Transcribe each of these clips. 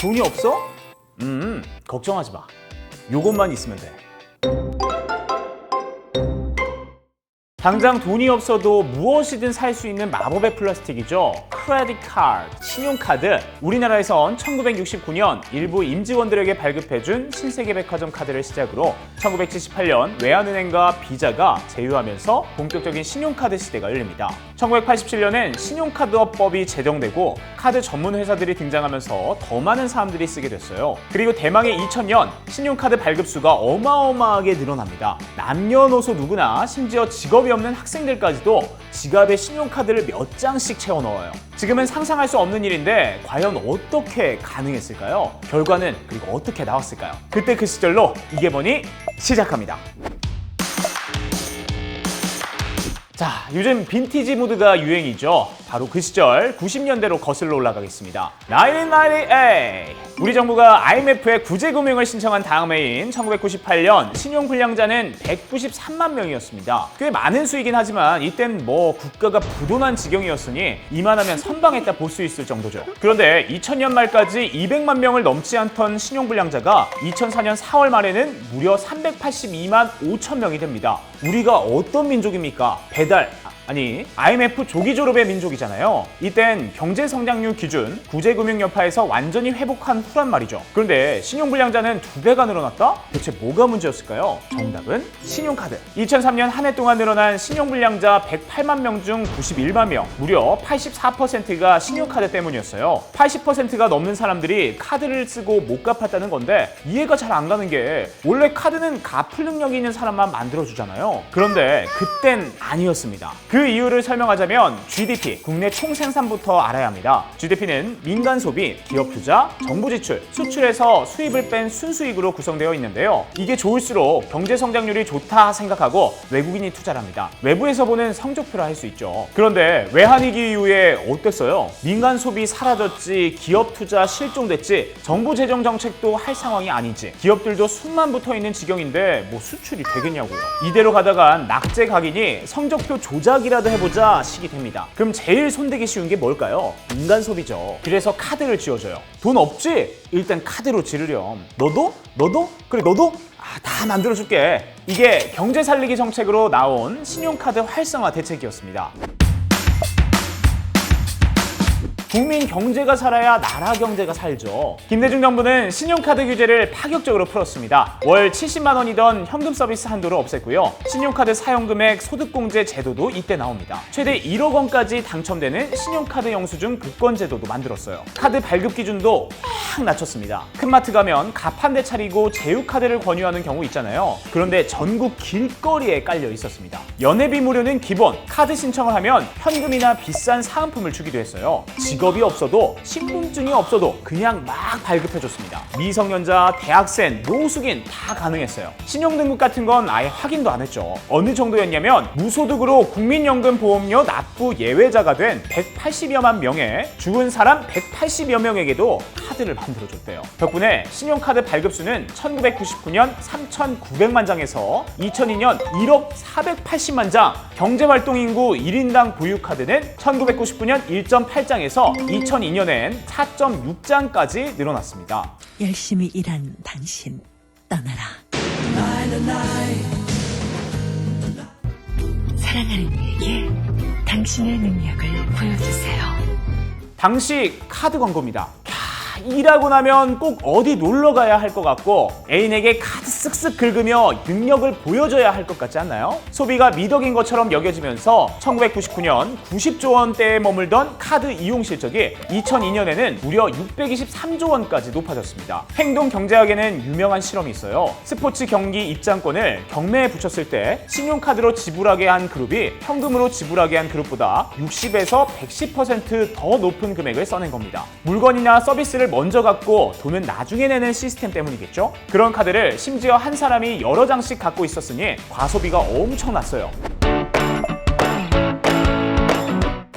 돈이 없어? 음, 걱정하지 마. 요것만 있으면 돼. 당장 돈이 없어도 무엇이든 살 수 있는 마법의 플라스틱이죠. 크레딧 카드, 신용카드. 우리나라에선 1969년 일부 임직원들에게 발급해준 신세계 백화점 카드를 시작으로 1978년 외환은행과 비자가 제휴하면서 본격적인 신용카드 시대가 열립니다. 1987년엔 신용카드업법이 제정되고 카드 전문 회사들이 등장하면서 더 많은 사람들이 쓰게 됐어요. 그리고 대망의 2000년 신용카드 발급 수가 어마어마하게 늘어납니다. 남녀노소 누구나 심지어 직업이 없는 학생들까지도 지갑에 신용카드를 몇 장씩 채워 넣어요. 지금은 상상할 수 없는 일인데 과연 어떻게 가능했을까요? 결과는 그리고 어떻게 나왔을까요? 그때 그 시절로 이게 뭐니 시작합니다. 자, 요즘 빈티지 무드가 유행이죠. 바로 그 시절 90년대로 거슬러 올라가겠습니다. 1998! 우리 정부가 IMF에 구제금융을 신청한 다음 해인 1998년 신용불량자는 193만 명이었습니다. 꽤 많은 수이긴 하지만 이땐 뭐 국가가 부도난 지경이었으니 이만하면 선방했다 볼 수 있을 정도죠. 그런데 2000년 말까지 200만 명을 넘지 않던 신용불량자가 2004년 4월 말에는 무려 382만 5천 명이 됩니다. 우리가 어떤 민족입니까? 배달, 아니 IMF 조기 졸업의 민족이잖아요. 이땐 경제 성장률 기준 구제 금융 여파에서 완전히 회복한 후란 말이죠. 그런데 신용 불량자는 두 배가 늘어났다? 대체 뭐가 문제였을까요? 정답은 신용카드. 2003년 한 해 동안 늘어난 신용 불량자 108만 명 중 91만 명, 무려 84%가 신용카드 때문이었어요. 80%가 넘는 사람들이 카드를 쓰고 못 갚았다는 건데 이해가 잘 안 가는 게 원래 카드는 갚을 능력이 있는 사람만 만들어주잖아요. 그런데 그땐 아니었습니다. 그 이유를 설명하자면 GDP, 국내 총생산부터 알아야 합니다. GDP는 민간 소비, 기업 투자, 정부 지출, 수출에서 수입을 뺀 순수익으로 구성되어 있는데요. 이게 좋을수록 경제 성장률이 좋다 생각하고 외국인이 투자를 합니다. 외부에서 보는 성적표라 할 수 있죠. 그런데 외환위기 이후에 어땠어요? 민간 소비 사라졌지, 기업 투자 실종됐지, 정부 재정 정책도 할 상황이 아니지. 기업들도 숨만 붙어 있는 지경인데 뭐 수출이 되겠냐고요. 이대로 가다간 낙제 각인이 성적표 조작 이라도 해보자 식이 됩니다. 그럼 제일 손대기 쉬운 게 뭘까요? 민간 소비죠. 그래서 카드를 지어줘요. 돈 없지? 일단 카드로 지르렴. 너도? 너도? 그래 너도? 아, 다 만들어줄게. 이게 경제 살리기 정책으로 나온 신용카드 활성화 대책이었습니다. 국민 경제가 살아야 나라 경제가 살죠. 김대중 정부는 신용카드 규제를 파격적으로 풀었습니다. 월 70만 원이던 현금 서비스 한도를 없앴고요. 신용카드 사용금액 소득공제 제도도 이때 나옵니다. 최대 1억 원까지 당첨되는 신용카드 영수증 급권 제도도 만들었어요. 카드 발급 기준도 확 낮췄습니다. 큰 마트 가면 갑한대 차리고 제휴카드를 권유하는 경우 있잖아요. 그런데 전국 길거리에 깔려 있었습니다. 연회비 무료는 기본, 카드 신청을 하면 현금이나 비싼 사은품을 주기도 했어요. 직업이 없어도 신분증이 없어도 그냥 막 발급해줬습니다. 미성년자, 대학생, 노숙인 다 가능했어요. 신용등급 같은 건 아예 확인도 안 했죠. 어느 정도였냐면 무소득으로 국민연금 보험료 납부 예외자가 된 180여만 명의 죽은 사람 180여 명에게도 카드를 만들어줬대요. 덕분에 신용카드 발급수는 1999년 3,900만 장에서 2002년 1억 480만 장, 경제활동 인구 1인당 보유카드는 1999년 1.8장에서 2002년엔 4.6장까지 늘어났습니다. 열심히 일한 당신 떠나라. 사랑하는 이에게 당신의 능력을 보여주세요. 당시 카드 광고입니다. 캬, 일하고 나면 꼭 어디 놀러 가야 할 것 같고 애인에게 카드 쓱쓱 긁으며 능력을 보여줘야 할 것 같지 않나요? 소비가 미덕인 것처럼 여겨지면서 1999년 90조 원대에 머물던 카드 이용 실적이 2002년에는 무려 623조 원까지 높아졌습니다. 행동 경제학에는 유명한 실험이 있어요. 스포츠 경기 입장권을 경매에 붙였을 때 신용카드로 지불하게 한 그룹이 현금으로 지불하게 한 그룹보다 60에서 110%더 높은 금액을 써낸 겁니다. 물건이나 서비스를 먼저 갖고 돈은 나중에 내는 시스템 때문이겠죠? 그런 카드를 심지어 한 사람이 여러 장씩 갖고 있었으니 과소비가 엄청났어요.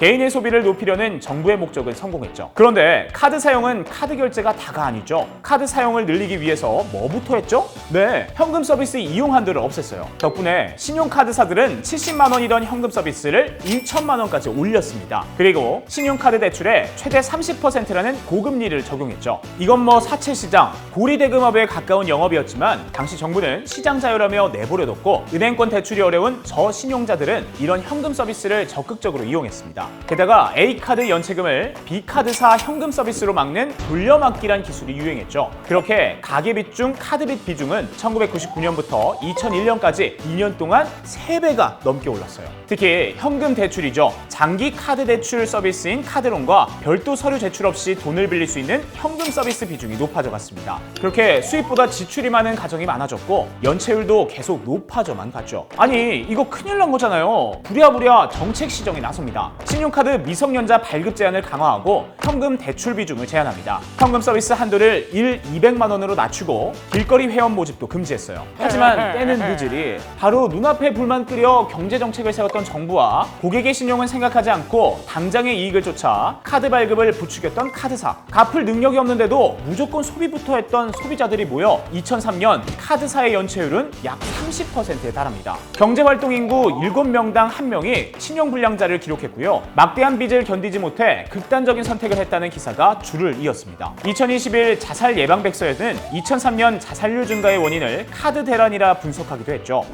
개인의 소비를 높이려는 정부의 목적은 성공했죠. 그런데 카드 사용은 카드 결제가 다가 아니죠. 카드 사용을 늘리기 위해서 뭐부터 했죠? 네, 현금 서비스 이용 한도를 없앴어요. 덕분에 신용카드사들은 70만 원이던 현금 서비스를 1천만 원까지 올렸습니다. 그리고 신용카드 대출에 최대 30%라는 고금리를 적용했죠. 이건 뭐 사채 시장, 고리 대금업에 가까운 영업이었지만 당시 정부는 시장 자유라며 내버려뒀고 은행권 대출이 어려운 저신용자들은 이런 현금 서비스를 적극적으로 이용했습니다. 게다가 A카드 연체금을 B카드사 현금 서비스로 막는 돌려막기란 기술이 유행했죠. 그렇게 가계빚 중 카드빚 비중은 1999년부터 2001년까지 2년 동안 3배가 넘게 올랐어요. 특히 현금 대출이죠. 장기 카드 대출 서비스인 카드론과 별도 서류 제출 없이 돈을 빌릴 수 있는 현금 서비스 비중이 높아져 갔습니다. 그렇게 수입보다 지출이 많은 가정이 많아졌고 연체율도 계속 높아져만 갔죠. 아니 이거 큰일 난 거잖아요. 부랴부랴 정책 시정에 나섭니다. 신용카드 미성년자 발급 제한을 강화하고 현금 대출 비중을 제한합니다. 현금 서비스 한도를 1, 200만 원으로 낮추고 길거리 회원 모집도 금지했어요. 하지만 때는 늦으리 바로 눈앞에 불만 끓여 경제 정책을 세웠던 정부와 고객의 신용은 생각하지 않고 당장의 이익을 쫓아 카드 발급을 부추겼던 카드사 갚을 능력이 없는데도 무조건 소비부터 했던 소비자들이 모여 2003년 카드사의 연체율은 약 30%에 달합니다. 경제활동 인구 7명당 1명이 신용불량자를 기록했고요. 막대한 빚을 견디지 못해 극단적인 선택을 했다는 기사가 줄을 이었습니다. 2021 자살 예방백서에는 2003년 자살률 증가의 원인을 카드 대란이라 분석하기도 했죠.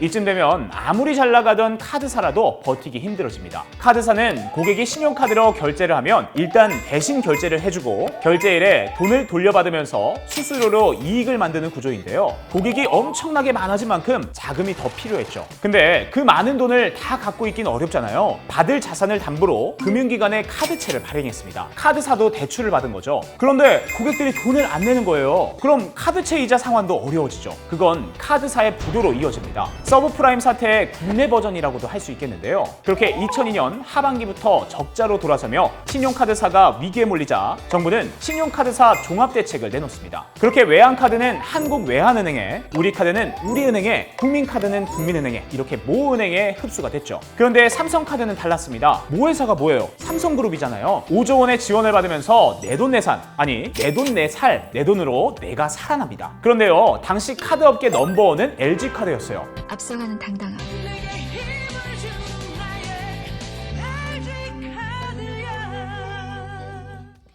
이쯤 되면 아무리 잘 나가던 카드사라도 버티기 힘들어집니다. 카드사는 고객이 신용카드로 결제를 하면 일단 대신 결제를 해주고 결제일에 돈을 돌려받으면서 수수료로 이익을 만드는 구조인데요. 고객이 엄청나게 많아진 만큼 자금이 더 필요했죠. 근데 그 많은 돈을 다 갖고 있긴 어렵잖아요. 받을 자산을 담보로 금융기관에 카드채를 발행했습니다. 카드사도 대출을 받은 거죠. 그런데 고객들이 돈을 안 내는 거예요. 그럼 카드채 이자 상환도 어려워지죠. 그건 카드사의 부도로 이어집니다. 서브프라임 사태의 국내 버전이라고도 할 수 있겠는데요. 그렇게 2002년 하반기부터 적자로 돌아서며 신용카드사가 위기에 몰리자 정부는 신용카드사 종합대책을 내놓습니다. 그렇게 외환카드는 한국외환은행에, 우리카드는 우리은행에, 국민카드는 국민은행에 이렇게 모 은행에 흡수가 됐죠. 그런데 삼성카드는 달랐습니다. 모 회사가 뭐예요? 삼성그룹이잖아요. 5조 원의 지원을 받으면서 내돈내산, 아니 내돈내살, 내 돈으로 내가 살아납니다. 그런데요, 당시 카드업계 넘버원은 LG카드였어요. 앞서가는 당당함.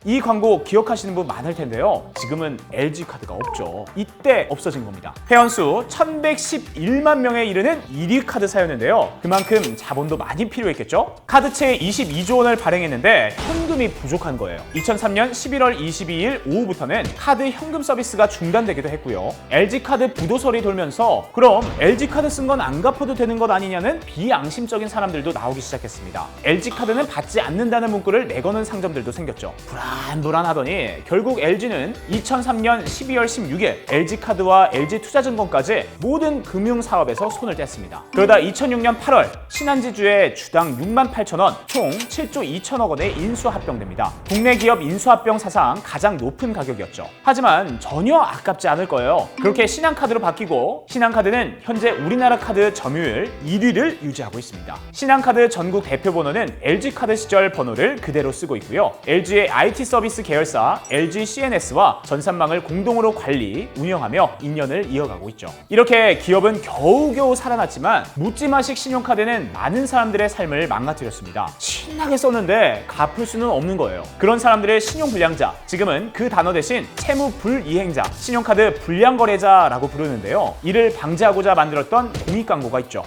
이 광고 기억하시는 분 많을 텐데요. 지금은 LG 카드가 없죠. 이때 없어진 겁니다. 회원수 1111만 명에 이르는 1위 카드 사였는데요. 그만큼 자본도 많이 필요했겠죠? 카드채 22조 원을 발행했는데 현금이 부족한 거예요. 2003년 11월 22일 오후부터는 카드 현금 서비스가 중단되기도 했고요. LG 카드 부도설이 돌면서 그럼 LG 카드 쓴 건 안 갚아도 되는 것 아니냐는 비양심적인 사람들도 나오기 시작했습니다. LG 카드는 받지 않는다는 문구를 내거는 상점들도 생겼죠. 불안하더니 결국 LG는 2003년 12월 16일 LG 카드와 LG 투자증권까지 모든 금융 사업에서 손을 뗐습니다. 그러다 2006년 8월 신한지주의 주당 6만 8천 원, 총 7조 2천억 원의 인수 합병됩니다. 국내 기업 인수 합병 사상 가장 높은 가격이었죠. 하지만 전혀 아깝지 않을 거예요. 그렇게 신한카드로 바뀌고 신한카드는 현재 우리나라 카드 점유율 1위를 유지하고 있습니다. 신한카드 전국 대표 번호는 LG카드 시절 번호를 그대로 쓰고 있고요. LG의 IT 서비스 계열사 LG CNS와 전산망을 공동으로 관리, 운영하며 인연을 이어가고 있죠. 이렇게 기업은 겨우겨우 살아났지만 묻지마식 신용카드는 많은 사람들의 삶을 망가뜨렸습니다. 신나게 썼는데 갚을 수는 없는 거예요. 그런 사람들의 신용불량자, 지금은 그 단어 대신 채무불이행자, 신용카드 불량거래자라고 부르는데요. 이를 방지하고자 만들었던 공익 광고가 있죠.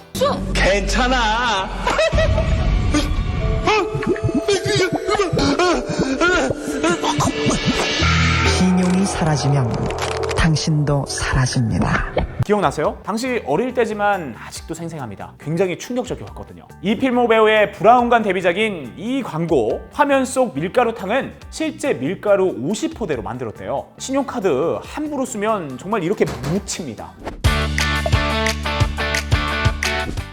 괜찮아. 신용이 사라지면 당신도 사라집니다. 기억나세요? 당시 어릴 때지만 아직도 생생합니다. 굉장히 충격적이었거든요. 이필모 배우의 브라운관 데뷔작인 이 광고 화면 속 밀가루탕은 실제 밀가루 50포대로 만들었대요. 신용카드 함부로 쓰면 정말 이렇게 묻힙니다.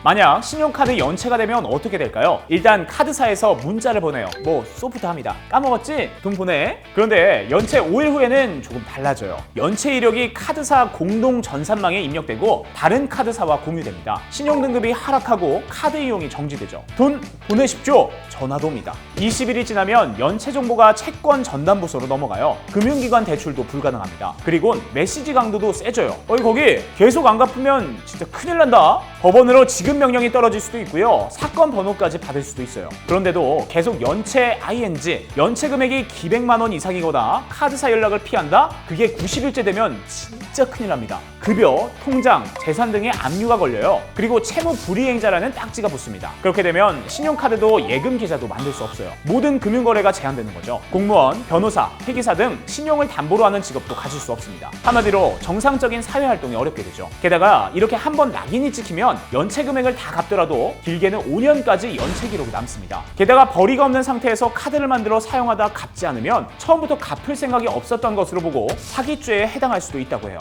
만약 신용카드 연체가 되면 어떻게 될까요? 일단 카드사에서 문자를 보내요. 뭐 소프트합니다. 까먹었지? 돈 보내. 그런데 연체 5일 후에는 조금 달라져요. 연체 이력이 카드사 공동 전산망에 입력되고 다른 카드사와 공유됩니다. 신용 등급이 하락하고 카드 이용이 정지되죠. 돈 보내십시오. 전화도 옵니다. 20일이 지나면 연체 정보가 채권 전담 부서로 넘어가요. 금융기관 대출도 불가능합니다. 그리고 메시지 강도도 세져요. 어이 거기 계속 안 갚으면 진짜 큰일 난다. 법원으로 지급 명령이 떨어질 수도 있고요. 사건 번호까지 받을 수도 있어요. 그런데도 계속 연체 ING, 연체 금액이 기백만 원 이상이거나 카드사 연락을 피한다? 그게 90일째 되면 진짜 큰일 납니다. 급여, 통장, 재산 등의 압류가 걸려요. 그리고 채무 불이행자라는 딱지가 붙습니다. 그렇게 되면 신용카드도 예금 계좌도 만들 수 없어요. 모든 금융거래가 제한되는 거죠. 공무원, 변호사, 회계사 등 신용을 담보로 하는 직업도 가질 수 없습니다. 한마디로 정상적인 사회 활동이 어렵게 되죠. 게다가 이렇게 한 번 낙인이 찍히면 연체 금액을 다 갚더라도 길게는 5년까지 연체 기록이 남습니다. 게다가 벌이가 없는 상태에서 카드를 만들어 사용하다 갚지 않으면 처음부터 갚을 생각이 없었던 것으로 보고 사기죄에 해당할 수도 있다고 해요.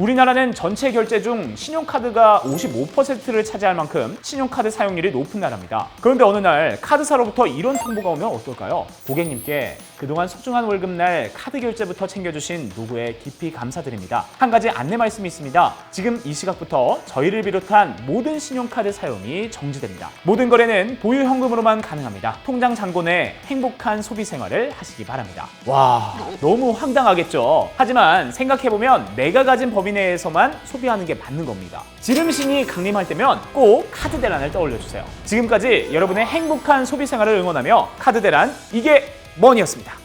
우리나라는 전체 결제 중 신용카드가 55%를 차지할 만큼 신용카드 사용률이 높은 나라입니다. 그런데 어느 날 카드사로부터 이런 통보가 오면 어떨까요? 고객님께 그동안 소중한 월급날 카드 결제부터 챙겨주신 노고에 깊이 감사드립니다. 한 가지 안내 말씀이 있습니다. 지금 이 시각부터 저희를 비롯한 모든 신용카드 사용이 정지됩니다. 모든 거래는 보유 현금으로만 가능합니다. 통장 잔고 내 행복한 소비 생활을 하시기 바랍니다. 와, 너무 황당하겠죠? 하지만 생각해보면 내가 가진 범위 내에서만 소비하는 게 맞는 겁니다. 지름신이 강림할 때면 꼭 카드 대란을 떠올려 주세요. 지금까지 여러분의 행복한 소비 생활을 응원하며 카드 대란 이게 머니였습니다.